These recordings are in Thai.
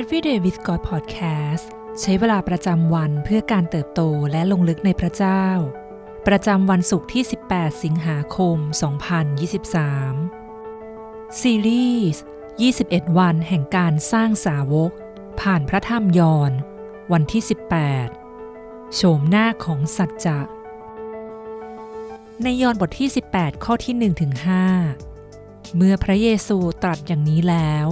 Everyday with God Podcast ใช้เวลาประจำวันเพื่อการเติบโตและลงลึกในพระเจ้า ประจำวันศุกร์ที่ 18 สิงหาคม 2023 ซีรีส์21 วันแห่งการสร้างสาวก ผ่านพระธรรมยอห์นวันที่ 18 โฉมหน้าของสัจจะ ในยอห์นบทที่ 18 ข้อที่ 1-5 เมื่อพระเยซูตรัสอย่างนี้แล้ว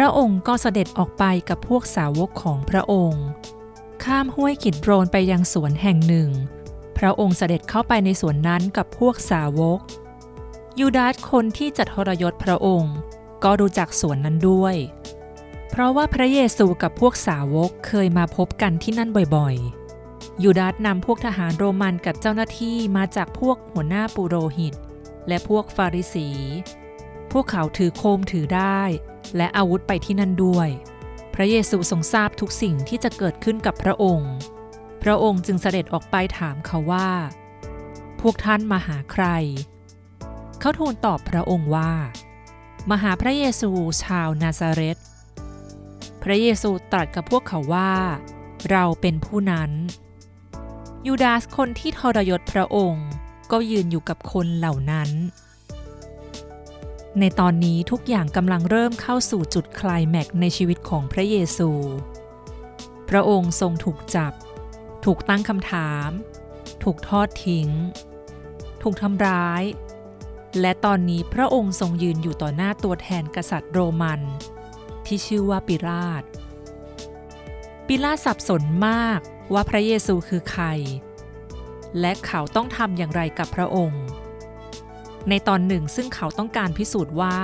พระองค์ก็เสด็จออกไปกับพวกสาวกของพระองค์ ข้ามห้วยกิดโรนไปยังสวนแห่งหนึ่ง พระองค์เสด็จเข้าไปในสวนนั้นกับพวกสาวก ยูดาสคนที่จะทรยศพระองค์ ก็รู้จักสวนนั้นด้วย เพราะว่าพระเยซูกับพวกสาวกเคยมาพบกันที่นั่นบ่อยๆ ยูดาสนำพวกทหารโรมันกับเจ้าหน้าที่มาจากพวกหัวหน้าปุโรหิต และพวกฟาริสี พวกเขาถือโคมถือได้ และอาวุธไปที่นั่นด้วย พระเยซูทรงทราบทุกสิ่งที่จะเกิดขึ้นกับพระองค์ พระองค์จึงเสด็จออกไปถามเขาว่า พวกท่านมาหาใคร เขาทูลตอบพระองค์ว่า มาหาพระเยซูชาวนาซาเรตพระเยซูตรัสกับพวกเขาว่า เราเป็นผู้นั้น ยูดาสคนที่ทรยศพระองค์ก็ยืนอยู่กับคนเหล่านั้น ในตอนนี้ทุกอย่างกำลังเริ่มเข้าสู่จุดคลายแม็กในชีวิตของพระเยซู พระองค์ทรงถูกจับ ถูกตั้งคำถาม ถูกทอดทิ้ง ถูกทำร้าย และตอนนี้พระองค์ทรงยืนอยู่ต่อหน้าตัวแทนกษัตริย์โรมัน ที่ชื่อว่าปิลาตปิลาตสับสนมากว่าพระเยซูคือใคร และเขาต้องทำอย่างไรกับพระองค์ ในตอนหนึ่งซึ่งเขาต้องการพิสูจน์ว่า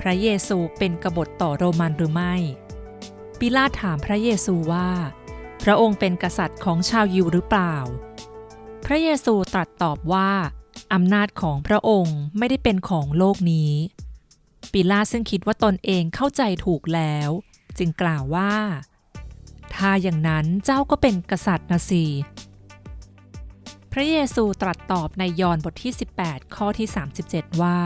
พระเยซูเป็นกบฏต่อโรมันหรือไม่ ปิลาตถามพระเยซูว่า พระองค์เป็นกษัตริย์ของชาวยิวหรือเปล่า พระเยซูตรัสตอบว่าอำนาจของพระองค์ไม่ได้เป็นของโลกนี้ ปิลาตซึ่งคิดว่าตนเองเข้าใจถูกแล้ว จึงกล่าวว่า ถ้าอย่างนั้นเจ้าก็เป็นกษัตริย์นะสิ พระเยซูตรัสตอบในยอห์นบทที่ 18 ข้อที่ 37 ว่า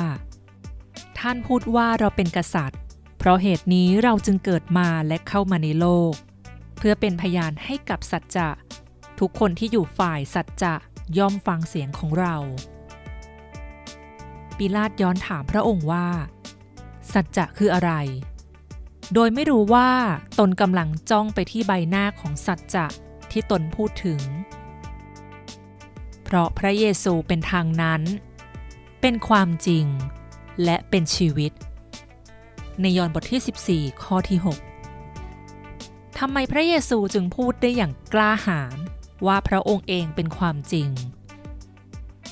ท่านพูดว่าเราเป็นกษัตริย์ เพราะเหตุนี้เราจึงเกิดมาและเข้ามาในโลก เพื่อเป็นพยานให้กับสัจจะ ทุกคนที่อยู่ฝ่ายสัจจะย่อมฟังเสียงของเรา ปิลาตย้อนถามพระองค์ว่า สัจจะคืออะไร โดยไม่รู้ว่าตนกำลังจ้องไปที่ใบหน้าของสัจจะที่ตนพูดถึง เพราะพระเยซูเป็นทางนั้น เป็นความจริง และเป็นชีวิต ในยอห์นบทที่ 14 ข้อที่ 6ทำไมพระเยซูจึงพูดได้อย่างกล้าหาญว่าพระองค์เองเป็นความจริง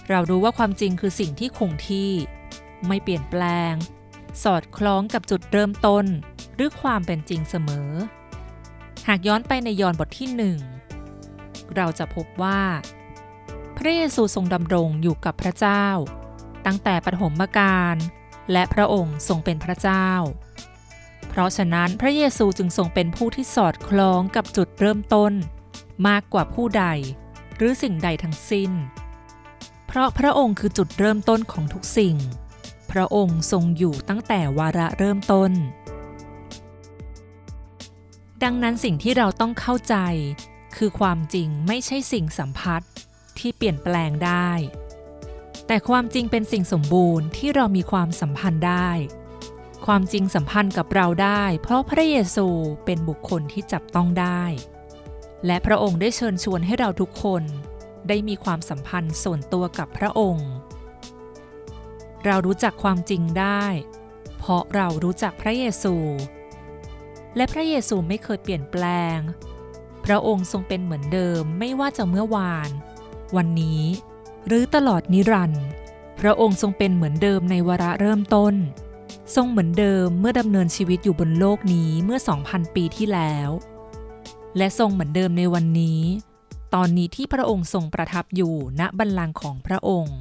เรารู้ว่าความจริงคือสิ่งที่คงที่ ไม่เปลี่ยนแปลง สอดคล้องกับจุดเริ่มต้น หรือความเป็นจริงเสมอ หากย้อนไปในยอห์นบทที่หนึ่งเราจะพบว่า ระเยซูทรงดำรงอยู่กับพระเจ้า ตั้งแต่ปฐมกาลและพระองค์ทรงเป็นพระเจ้า เพราะฉะนั้นพระเยซูจึงทรงเป็นผู้ที่สอดคล้องกับจุดเริ่มต้น มากกว่าผู้ใด หรือสิ่งใดทั้งสิ้น เพราะพระองค์คือจุดเริ่มต้นของทุกสิ่ง พระองค์ทรงอยู่ตั้งแต่วาระเริ่มต้น ดังนั้นสิ่งที่เราต้องเข้าใจคือความจริงไม่ใช่สิ่งสัมผัส ที่เปลี่ยนแปลงได้ แต่ความจริงเป็นสิ่งสมบูรณ์ที่เรามีความสัมพันธ์ได้ ความจริงสัมพันธ์กับเราได้ เพราะพระเยซูเป็นบุคคลที่จับต้องได้ และพระองค์ได้เชิญชวนให้เราทุกคน ได้มีความสัมพันธ์ส่วนตัวกับพระองค์ เรารู้จักความจริงได้ เพราะเรารู้จักพระเยซู และพระเยซูไม่เคยเปลี่ยนแปลงพระองค์ทรงเป็นเหมือนเดิมไม่ว่าจะเมื่อวาน วันนี้ หรือตลอดนิรันดร์พระองค์ทรงเป็นเหมือนเดิมในวาระเริ่มต้น ทรงเหมือนเดิมเมื่อดำเนินชีวิตอยู่บนโลกนี้เมื่อ 2,000 ปีที่แล้ว และทรงเหมือนเดิมในวันนี้ ตอนนี้ที่พระองค์ทรงประทับอยู่ณบัลลังก์ของพระองค์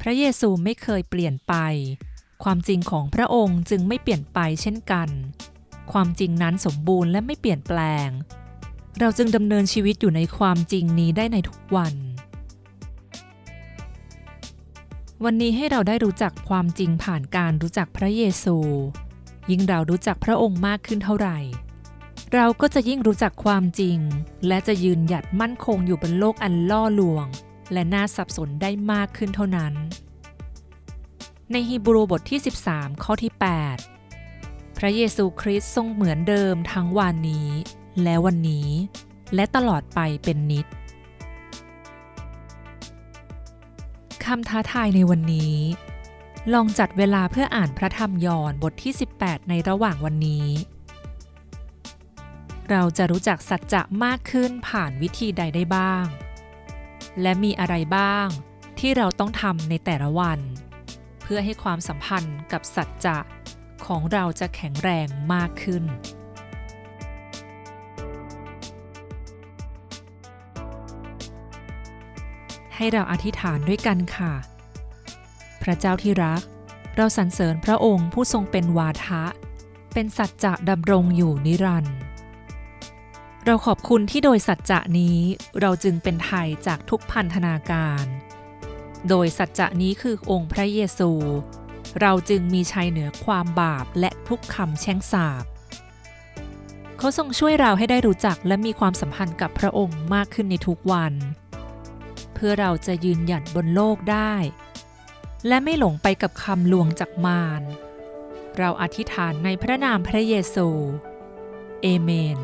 พระเยซูไม่เคยเปลี่ยนไป ความจริงของพระองค์จึงไม่เปลี่ยนไปเช่นกัน ความจริงนั้นสมบูรณ์และไม่เปลี่ยนแปลง เราจึงดำเนินชีวิตอยู่ในความจริงนี้ได้ในทุกวัน วันนี้ให้เราได้รู้จักความจริงผ่านการรู้จักพระเยซู ยิ่งเรารู้จักพระองค์มากขึ้นเท่าไหร่ เราก็จะยิ่งรู้จักความจริง และจะยืนหยัดมั่นคงอยู่บนโลกอันล่อลวง และน่าสับสนได้มากขึ้นเท่านั้น ในฮีบรูบทที่ 13 ข้อที่ 8 พระเยซูคริสต์ทรงเหมือนเดิมทั้งวันนี้ และวันนี้ และตลอดไปเป็นนิจคำท้าทายในวันนี้ ลองจัดเวลาเพื่ออ่านพระธรรมยอห์นบทที่ 18 ในระหว่างวันนี้ เราจะรู้จักสัจจะมากขึ้นผ่านวิธีใดได้บ้าง และมีอะไรบ้างที่เราต้องทำในแต่ละวัน เพื่อให้ความสัมพันธ์กับสัจจะของเราจะแข็งแรงมากขึ้น ให้เราอธิษฐานด้วยกันค่ะ พระเจ้าที่รัก เราสรรเสริญพระองค์ผู้ทรงเป็นวาทะ เป็นสัจจะดำรงอยู่นิรันดร์เราขอบคุณที่โดยสัจจะนี้เราจึงเป็นไทยจากทุกพันธนาการ โดยสัจจะนี้คือองค์พระเยซู เราจึงมีชัยเหนือความบาปและทุกคำแช่งสาปเขาทรงช่วยเราให้ได้รู้จักและมีความสัมพันธ์กับพระองค์มากขึ้นในทุกวัน เพื่อเราจะยืนหยัดบนโลกได้ และไม่หลงไปกับคำลวงจากมาร เราอธิษฐานในพระนามพระเยซู เอเมน